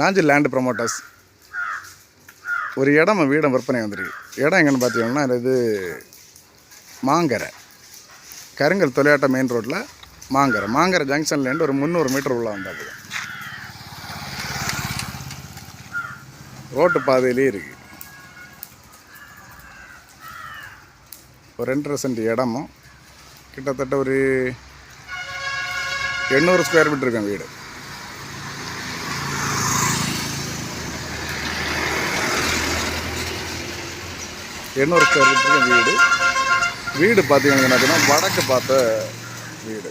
Nanjil land promoters ஒரு இடம் வீடம் விற்பனை வந்திருக்கு. இடம் எங்கன்னு பார்த்தீங்கன்னா இது மாங்கரை. கருங்கல் தொலையாட்ட மெயின் ரோட்டில் மாங்கரை. மாங்கரை ஜங்ஷன்லேருந்து ஒரு முந்நூறு மீட்டர் உள்ள வந்தால் ரோட்டு பாதையிலே இருக்குது ஒரு ரெண்டரை சென்ட் இடமும். கிட்டத்தட்ட ஒரு எண்ணூறு ஸ்கொயர் மீட்டர் இருக்கும் வீடு. எண்ணூறு ஸ்கொயர் ஃபீட் வீடு. வீடு பார்த்தீங்கன்னா வடக்கு பார்த்த வீடு.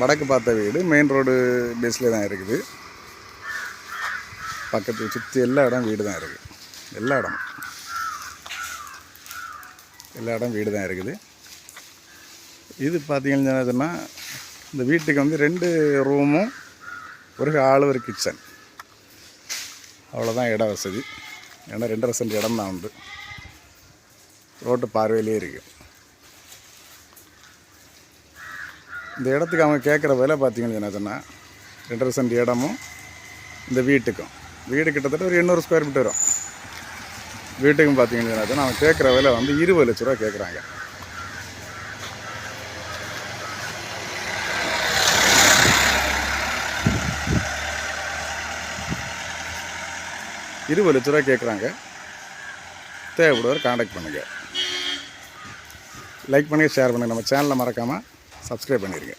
வடக்கு பார்த்த வீடு மெயின் ரோடு பேஸில் தான் இருக்குது. பக்கத்து சுற்றி எல்லா இடம் வீடு தான் இருக்குது எல்லா இடம் எல்லா இடம் வீடு தான் இருக்குது. இது பார்த்தீங்கன்னா என்னதுன்னா இந்த வீட்டுக்கு வந்து ரெண்டு ரூமும் ஒரு ஹாலு ஒரு கிச்சன். அவ்வளோதான் இட வசதி. ஏன்னா ரெண்டரை சென்ட் இடம் தான் உண்டு. ரோட்டு பார்வையிலே இருக்குது இந்த இடத்துக்கு அவங்க கேட்குற விலை பார்த்தீங்கன்னு என்ன சொன்னால் ரெண்டரை சென்ட் இடமும் இந்த வீட்டுக்கும். வீடு கிட்டத்தட்ட ஒரு எண்ணூறு ஸ்கொயர் ஃபீட் வரும். வீட்டுக்கும் பார்த்தீங்கன்னா நான் கேட்குற விலை வந்து இருபது லட்ச ரூபா கேட்குறாங்க. இருபது லட்ச ரூபா கேட்குறாங்க. தேவைப்படுவார் காண்டாக்ட் பண்ணுங்கள் லைக் பண்ணுங்கள் ஷேர் பண்ணுங்கள் நம்ம சேனலை மறக்காமல் சப்ஸ்கிரைப் பண்ணிடுங்க.